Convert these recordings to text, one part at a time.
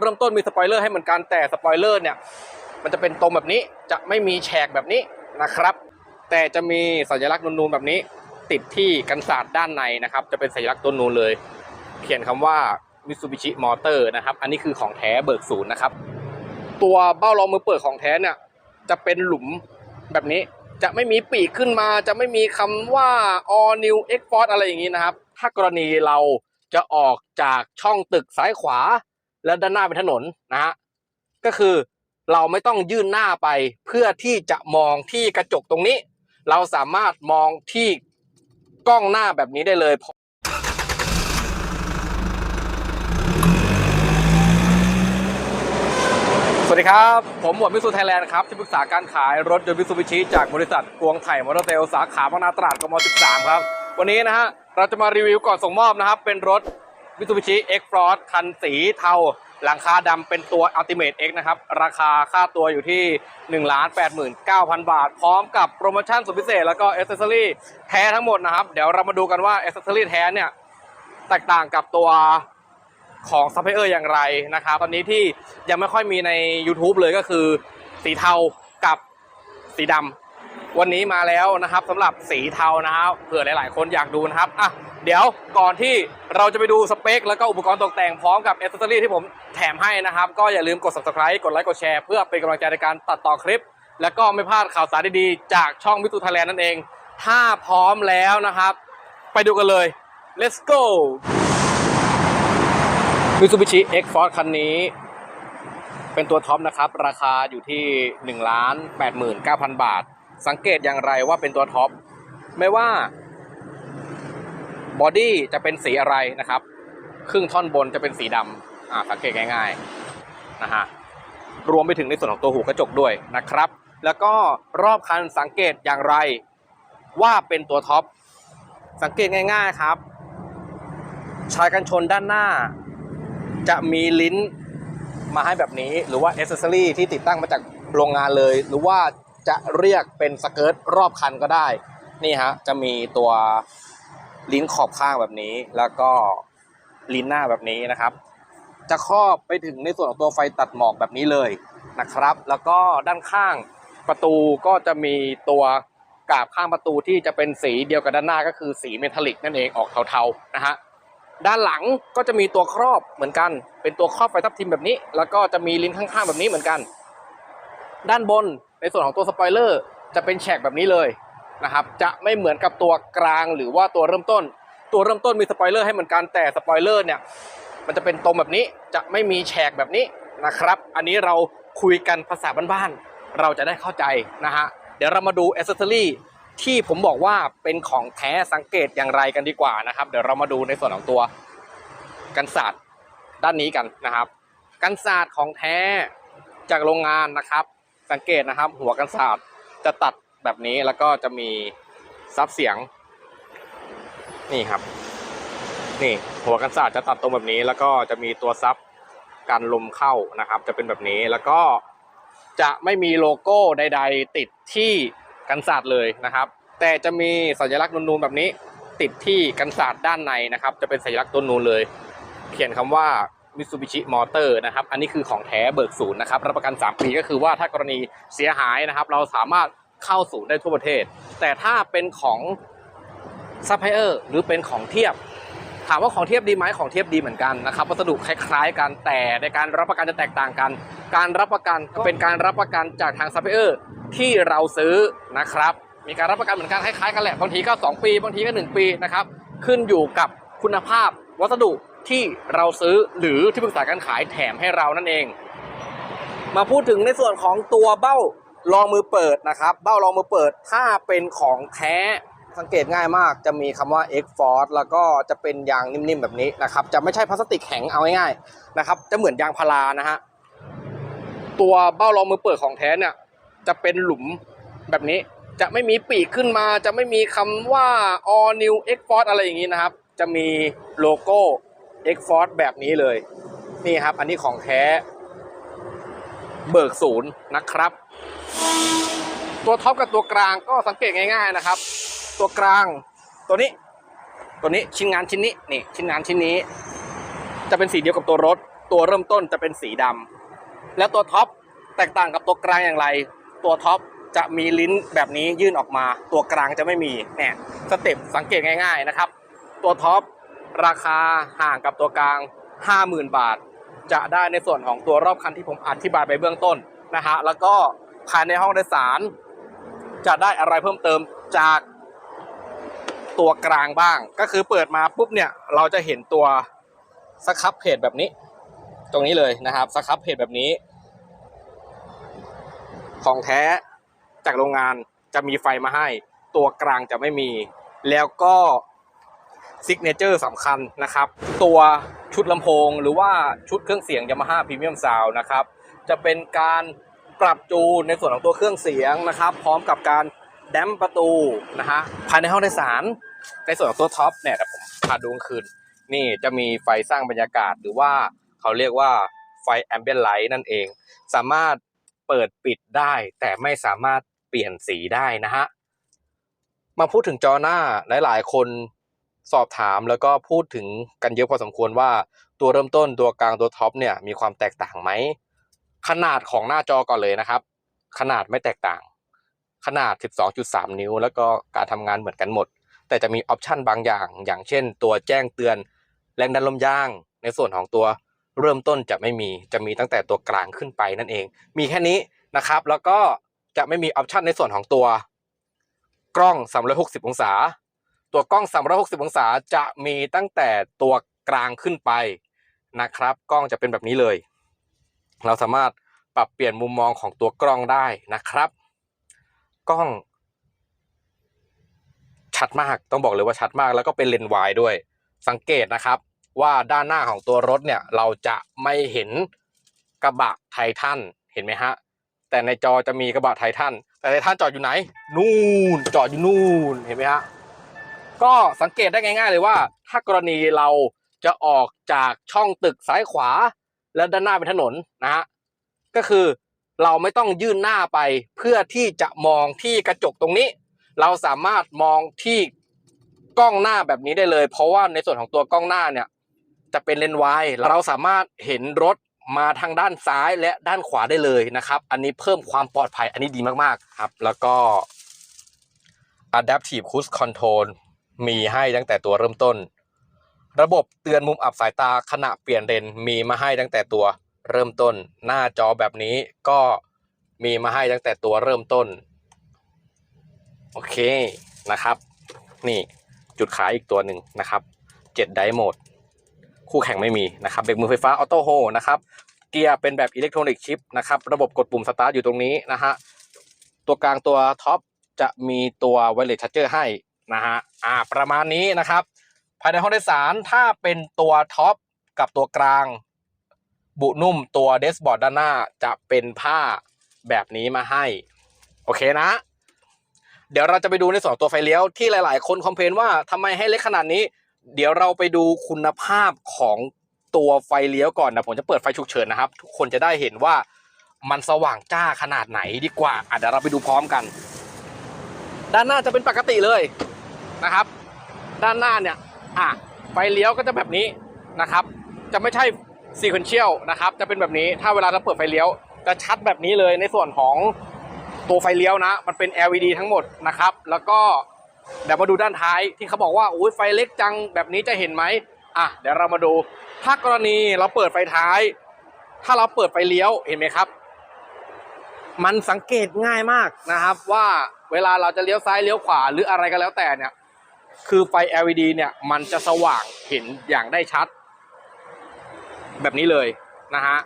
เริ่มต้นมีสปอยเลอร์ให้เหมือนกันแต่สปอยเลอร์เนี่ยมันจะเป็นตรงแบบนี้จะไม่มีแฉกแบบนี้นะครับ แต่จะมีสัญลักษณ์นูนๆแบบนี้ ติดที่กันศาสตร์ด้านในนะครับ จะเป็นสัญลักษณ์ตัวนูนเลย เขียนคำว่า Mitsubishi Motor นะครับ อันนี้คือของแท้เบิกศูนย์นะครับ ตัวเบ้ารองมือเปิดของแท้เนี่ยจะเป็นหลุมแบบนี้จะไม่มีปีกขึ้นมา จะไม่มีคำว่า all new x force อะไรอย่างนี้นะครับ ถ้ากรณีเราจะออกจากช่องตึกซ้ายขวา และด้านหน้าเป็นถนนนะฮะก็คือเราไม่ต้องยื่นหน้าไปเพื่อที่จะมองที่กระจกตรงนี้ เราสามารถมองที่กล้องหน้าแบบนี้ได้เลยสวัสดีครับ ผมหมวดมิสูไทยแลนด์ครับ ที่ปรึกษาการขายรถยนต์มิสูบิชิจากบริษัทกวงไถ่มอเตอร์เซลสาขาบางนาตราดกม 13 ครับ วันนี้นะฮะ เราจะมารีวิวก่อนส่งมอบนะครับ เป็นรถ มิสูบิชิ X Force คันสีเทา หลังคาดำเป็นตัว Ultimate X นะครับ ราคาค่าตัวอยู่ที่ 1,89,000 บาท พร้อมกับโปรโมชั่นสุดพิเศษแล้วก็อ c เซสซอรี่แท้ทั้งหมดนะครับ เดี๋ยวเรามาดูกันว่าอ c เซสซอรี่แท้เนี่ย แตกต่างกับตัวของซัพพลายเออร์อย่างไรนะครับ ตอนนี้ที่ยังไม่ค่อยมีใน YouTube เลยก็คือ สีเทากับสีดำวันนี้มาแล้วนะครับสำหรับสีเทานะครับเผื่อหลาย ๆ คนอยากดูนะครับอะ เดี๋ยวก่อนที่เราจะไปดูสเปค แล้วก็อุปกรณ์ตกแต่งพร้อมกับเอเซอรี่ที่ผมแถมให้นะครับ ก็อย่าลืมกด subscribe กดไลค์กดแชร์เพื่อเป็นกำลังใจในการตัดต่อคลิป แล้วก็ไม่พลาดข่าวสารดีๆ จากช่องมิตูไทยแลนด์นั่นเอง ถ้าพร้อมแล้วนะครับ ไปดูกันเลย let's go Mitsubishi X Force คันนี้ เป็นตัวท็อปนะครับ ราคาอยู่ที่1ล้าน89,000บาท สังเกตอย่างไรว่าเป็นตัวท็อปไม่ว่า บอดี้จะเป็นสีอะไรนะครับ ครึ่งท่อนบนจะเป็นสีดำสังเกตง่ายๆนะฮะรวมไปถึงในส่วนของตัวหูกระจกด้วยนะครับ แล้วก็รอบคันสังเกตอย่างไรว่าเป็นตัวท็อปสังเกตง่ายๆครับชายกันชนด้านหน้า จะมีลิ้นมาให้แบบนี้ หรือว่าอ c เซสซอรี่ที่ติดตั้งมาจากโรงงานเลย หรือว่าจะเรียกเป็นสเกิร์ตรอบคันก็ได้ นี่ฮะ จะมีตัว ลิ้นขอบข้างแบบนี้ แล้วก็ลิ้นหน้าแบบนี้นะครับ จะครอบไปถึงในส่วนของตัวไฟตัดหมอกแบบนี้เลยนะครับ แล้วก็ด้านข้างประตูก็จะมีตัวกาบข้างประตูที่จะเป็นสีเดียวกับด้านหน้าก็คือสีเมทัลลิกนั่นเองออกเทาๆนะฮะด้านหลังก็จะมีตัวครอบเหมือนกัน เป็นตัวครอบไฟทับทิมแบบนี้ แล้วก็จะมีลิ้นข้างๆแบบนี้เหมือนกัน ด้านบนในส่วนของตัวสปอยเลอร์จะเป็นแฉกแบบนี้เลย นะครับจะไม่เหมือนกับตัวกลางหรือว่าตัวเริ่มต้น ตัวเริ่มต้นมีสปอยเลอร์ให้เหมือนกันแต่สปอยเลอร์เนี่ยมันจะเป็นตรงแบบนี้จะไม่มีแฉกแบบนี้นะครับ อันนี้เราคุยกันภาษาบ้านๆเราจะได้เข้าใจนะฮะเดี๋ยวเรามาดูอ c เซสซอรี่ที่ผมบอกว่าเป็นของแท้สังเกตอย่างไรกันดีกว่านะครับ เดี๋ยวเรามาดูในส่วนของตัวกันศาสตร์ด้านนี้กันนะครับกันศาสตร์ของแท้จากโรงงานนะครับ สังเกตนะครับ หัวกันศาสตร์จะตัด แบบนี้แล้วก็จะมีซับเสียง นี่ครับ นี่หัวกันศาสตร์จะตัดตรงแบบนี้ แล้วก็จะมีตัวซับการลมเข้านะครับ จะเป็นแบบนี้แล้วก็จะไม่มีโลโก้ใด ๆ ติดที่กันศาสตร์เลยนะครับ แต่จะมีสัญลักษณ์นูนๆแบบนี้ ติดที่กันศาสตร์ด้านในนะครับ จะเป็นสัญลักษณ์ตัวนูนเลย เขียนคำว่า Mitsubishi Motor นะครับ อันนี้คือของแท้เบิกศูนย์นะครับ รับประกัน 3 ปีก็คือว่าถ้ากรณีเสียหายนะครับ เราสามารถ เข้าศูนย์ได้ทั่วประเทศ แต่ถ้าเป็นของซัพพลายเออร์หรือเป็นของเทียบ ถามว่าของเทียบดีไหมของเทียบดีเหมือนกันนะครับวัสดุคล้ายๆกันแต่ในการรับประกันจะแตกต่างกัน การรับประกันก็เป็นการรับประกันจากทางซัพพลายเออร์ที่เราซื้อนะครับ มีการรับประกันเหมือนกันคล้ายๆกันแหละบางทีก็ 2 ปีบางทีก็ 1 ปีนะครับขึ้นอยู่กับคุณภาพวัสดุที่เราซื้อหรือที่ปรึกษาการขายแถมให้เรานั่นเอง มาพูดถึงในส่วนของตัวเบ้า รองมือเปิดนะครับ เบ้ารองมือเปิดถ้าเป็นของแท้สังเกตง่ายมากจะมีคำว่า X Force แล้วก็จะเป็นยางนิ่มๆแบบนี้นะครับ จะไม่ใช่พลาสติกแข็งเอาง่ายๆนะครับ จะเหมือนยางพารานะฮะตัวเบ้ารองมือเปิดของแท้เนี่ย จะเป็นหลุมแบบนี้ จะไม่มีปีกขึ้นมา จะไม่มีคำว่า all new X Force อะไรอย่างนี้นะครับ จะมีโลโก้ X Force แบบนี้เลย นี่ครับ อันนี้ของแท้ เบิกศูนย์นะครับ ตัวท็อปกับตัวกลางก็สังเกตง่ายๆนะครับ ตัวกลางตัวนี้ ตัวนี้ชิ้นงานชิ้นนี้นี่ชิ้นงานชิ้นนี้ จะเป็นสีเดียวกับตัวรถ ตัวเริ่มต้นจะเป็นสีดำแล้วตัวท็อปแตกต่างกับตัวกลางอย่างไร ตัวท็อปจะมีลิ้นแบบนี้ยื่นออกมา ตัวกลางจะไม่มีเนี่ยสเต็ปสังเกตง่ายๆนะครับ ตัวท็อปราคาห่างกับตัวกลาง 50,000 บาท จะได้ในส่วนของตัวรอบคันที่ผมอธิบายไปเบื้องต้นนะฮะแล้วก็ภายในห้องโดยสาร จะได้อะไรเพิ่มเติมจากตัวกลางบ้าง ก็คือเปิดมาปุ๊บเนี่ย เราจะเห็นตัวสครับเพจแบบนี้ ตรงนี้เลยนะครับสครับเพจแบบนี้ ของแท้จากโรงงานจะมีไฟมาให้ ตัวกลางจะไม่มี แล้วก็ซิกเนเจอร์สำคัญนะครับ ตัวชุดลำโพงหรือว่าชุดเครื่องเสียง Yamaha Premium Sound นะครับ จะเป็นการ ปรับจูนในส่วนของตัวเครื่องเสียงนะครับ พร้อมกับการแดมประตูนะฮะภายในห้องโดยสาร ในส่วนของตัวท็อปเนี่ยผมพาดูคืน นี่จะมีไฟสร้างบรรยากาศหรือว่าเขาเรียกว่าไฟแอมเบียนไลท์นั่นเอง สามารถเปิดปิดได้ แต่ไม่สามารถเปลี่ยนสีได้นะฮะมาพูดถึงจอหน้าหลาย ๆ คนสอบถามแล้วก็พูดถึงกันเยอะพอสมควรว่าตัวเริ่มต้นตัวกลางตัวท็อปเนี่ยมีความแตกต่างไหม ขนาดของหน้าจอก่อนเลยนะครับ ขนาดไม่แตกต่าง ขนาด 12.3 นิ้ว แล้วก็การทำงานเหมือนกันหมด แต่จะมีออปชันบางอย่าง อย่างเช่น ตัวแจ้งเตือนแรงดันลมยาง ในส่วนของตัวเริ่มต้นจะไม่มีจะมีตั้งแต่ตัวกลางขึ้นไปนั่นเอง มีแค่นี้นะครับ แล้วก็จะไม่มีออปชันในส่วนของตัวกล้อง 360 องศา ตัวกล้อง 360 องศาจะมีตั้งแต่ตัวกลางขึ้นไปนะครับ กล้องจะเป็นแบบนี้เลย เราสามารถปรับเปลี่ยนมุมมองของตัวกล้องได้นะครับ กล้อง ชัดมากต้องบอกเลยว่าชัดมากแล้วก็เป็นเลนส์วายด้วย สังเกตนะครับ ว่าด้านหน้าของตัวรถเนี่ย เราจะไม่เห็นกระบะไททันเห็นไหมฮะ แต่ในจอจะมีกระบะไททันแต่ไททันจอดอยู่ไหน นู่นจอดอยู่นู่นเห็นไหมฮะก็สังเกตได้ง่าย ๆ เลยว่า ถ้ากรณีเราจะออกจากช่องตึกซ้ายขวา แล้วด้านหน้าเป็นถนนนะฮะก็คือเราไม่ต้องยื่นหน้าไปเพื่อที่จะมองที่กระจกตรงนี้ เราสามารถมองที่กล้องหน้าแบบนี้ได้เลย เพราะว่าในส่วนของตัวกล้องหน้าเนี่ยจะเป็นเลนส์วายเราสามารถเห็นรถมาทางด้านซ้ายและด้านขวาได้เลยนะครับ อันนี้เพิ่มความปลอดภัยอันนี้ดีมากๆครับ แล้วก็ Adaptive Cruise Control มีให้ตั้งแต่ตัวเริ่มต้น ระบบเตือนมุมอับสายตาขณะเปลี่ยนเลนมีมาให้ตั้งแต่ตัวเริ่มต้น หน้าจอแบบนี้ก็มีมาให้ตั้งแต่ตัวเริ่มต้น โอเคนะครับ นี่จุดขายอีกตัวหนึ่งนะครับ7ไดโหมด คู่แข่งไม่มีนะครับเบรกมือไฟฟ้าออโต้โฮนะครับเกียร์เป็นแบบอิเล็กทรอนิกส์ชิปนะครับระบบกดปุ่มสตาร์ทอยู่ตรงนี้นะฮะตัวกลางตัวท็อปจะมีตัวไวเลสชั r เจอร์ให้นะฮะอ่าประมาณนี้นะครับายในห้องโดยสารถ้าเป็นตัวท็อปกับตัวกลาง บุนุ่มตัวเดสบอร์ดด้านหน้าจะเป็นผ้าแบบนี้มาให้ โอเคนะ เดี๋ยวเราจะไปดูในส่วนของตัวไฟเลี้ยวที่หลายๆ คนคอมเพลนว่าทำไมให้เล็กขนาดนี้ เดี๋ยวเราไปดูคุณภาพของตัวไฟเลี้ยวก่อนนะผมจะเปิดไฟฉุกเฉินนะครับ ทุกคนจะได้เห็นว่ามันสว่างจ้าขนาดไหนดีกว่าอะเดี๋ยวเราไปดูพร้อมกัน ด้านหน้าจะเป็นปกติเลยนะครับ ด้านหน้าเนี่ย อะไฟเลี้ยวก็จะแบบนี้นะครับ จะไม่ใช่ซีเควนเชียลนะครับ จะเป็นแบบนี้ถ้าเวลาเราเปิดไฟเลี้ยว จะชัดแบบนี้เลยในส่วนของตัวไฟเลี้ยวนะ มันเป็น LED ทั้งหมดนะครับ แล้วก็เดี๋ยวมาดูด้านท้ายที่เขาบอกว่าโอ้ยไฟเล็กจังแบบนี้จะเห็นไหมอะเดี๋ยวเรามาดู ถ้ากรณีเราเปิดไฟท้าย ถ้าเราเปิดไฟเลี้ยวเห็นไหมครับ มันสังเกตง่ายมากนะครับ ว่าเวลาเราจะเลี้ยวซ้ายเลี้ยวขวาหรืออะไรก็แล้วแต่เนี่ย คือไฟ LED เนี่ยมันจะสว่างเห็นอย่างได้ชัด แบบนี้เลยนะฮะ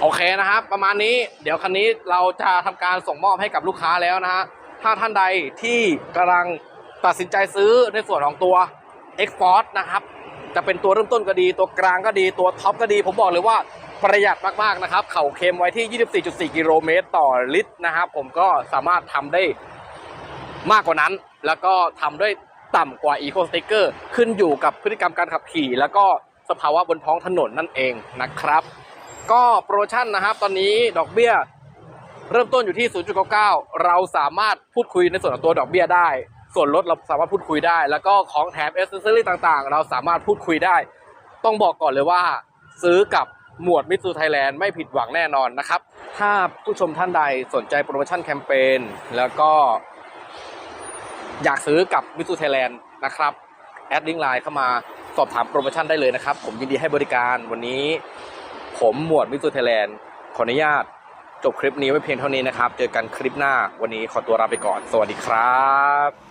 โอเคนะครับ ประมาณนี้เดี๋ยวคันนี้เราจะทำการส่งมอบให้กับลูกค้าแล้วนะฮะถ้าท่านใดที่กำลังตัดสินใจซื้อในส่วนของตัว X Force นะครับ จะเป็นตัวเริ่มต้นก็ดี ตัวกลางก็ดีตัวท็อปก็ดี ผมบอกเลยว่าประหยัดมาก ๆ นะครับ เข่าเค็มไว้ที่ 24.4 กิโลเมตรต่อลิตรนะครับ ผมก็สามารถทำได้ มากกว่านั้น แล้วก็ทำด้วยต่ำกว่า Eco Sticker ขึ้นอยู่กับพฤติกรรมการขับขี่ แล้วก็สภาวะบนท้องถนนนั่นเองนะครับ ก็โปรโมชั่นนะครับ ตอนนี้ดอกเบี้ยเริ่มต้นอยู่ที่ 0.99 เราสามารถพูดคุยในส่วนของตัวดอกเบี้ยได้ ส่วนลดเราสามารถพูดคุยได้ แล้วก็ของแถมเอเซอรี่ต่างๆ เราสามารถพูดคุยได้ ต้องบอกก่อนเลยว่า ซื้อกับหมวดมิตซูไทยแลนด์ไม่ผิดหวังแน่นอนนะครับ ถ้าผู้ชมท่านใดสนใจโปรโมชั่นแคมเปญแล้วก็ อยากซื้อกับมิตซูไทยแลนด์นะครับแอดลิงไลน์เข้ามาสอบถามโปรโมชั่นได้เลยนะครับ ผมยินดีให้บริการวันนี้ ผมหมวดมิตซูไทยแลนด์ขออนุญาตจบคลิปนี้ไว้เพียงเท่านี้นะครับ เจอกันคลิปหน้าวันนี้ขอตัวลาไปก่อน สวัสดีครับ